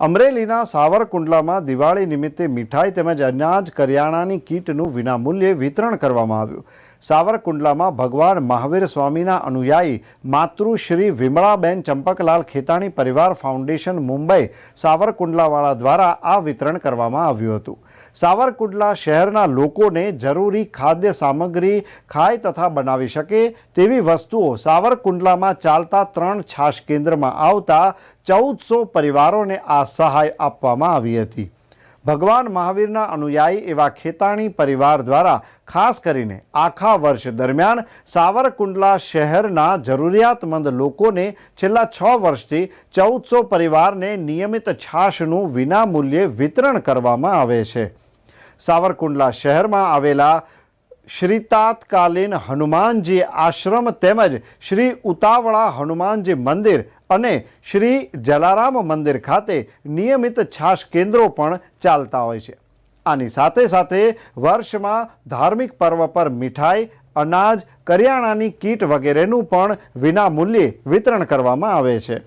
અમરેલીના સાવરકુંડલામાં દિવાળી નિમિત્તે મીઠાઈ તેમજ અનાજ કરિયાણાની કીટનું વિનામૂલ્યે વિતરણ કરવામાં આવ્યું. સાવરકુંડલામાં ભગવાન મહાવીર સ્વામીના અનુયાયી માતૃશ્રી વિમળાબેન ચંપકલાલ ખેતાણી પરિવાર ફાઉન્ડેશન મુંબઈ સાવરકુંડલાવાળા દ્વારા આ વિતરણ કરવામાં આવ્યું હતું. સાવરકુંડલા શહેરના લોકોને જરૂરી ખાદ્ય સામગ્રી ખાય તથા બનાવી શકે તેવી વસ્તુઓ સાવરકુંડલામાં ચાલતા ત્રણ છાશ કેન્દ્રમાં આવતા ચૌદસો પરિવારોને આ સહાય આપવામાં આવી હતી. ભગવાન મહાવીરના અનુયાયી એવા ખેતાણી પરિવાર દ્વારા ખાસ કરીને આખા વર્ષ દરમિયાન સાવરકુંડલા શહેરના જરૂરિયાતમંદ લોકોને છેલ્લા છ વર્ષથી ચૌદસો પરિવારને નિયમિત છાશનું વિનામૂલ્યે વિતરણ કરવામાં આવે છે. સાવરકુંડલા શહેરમાં આવેલા શ્રી તાત્કાલીન હનુમાનજી આશ્રમ તેમજ શ્રી ઉતાવળા હનુમાનજી મંદિર અને શ્રી જલારામ મંદિર ખાતે નિયમિત છાશ કેન્દ્રો પણ ચાલતા હોય છે. આની સાથે સાથે વર્ષમાં ધાર્મિક પર્વ પર મીઠાઈ, અનાજ, કરિયાણાની કીટ વગેરેનું પણ વિનામૂલ્યે વિતરણ કરવામાં આવે છે.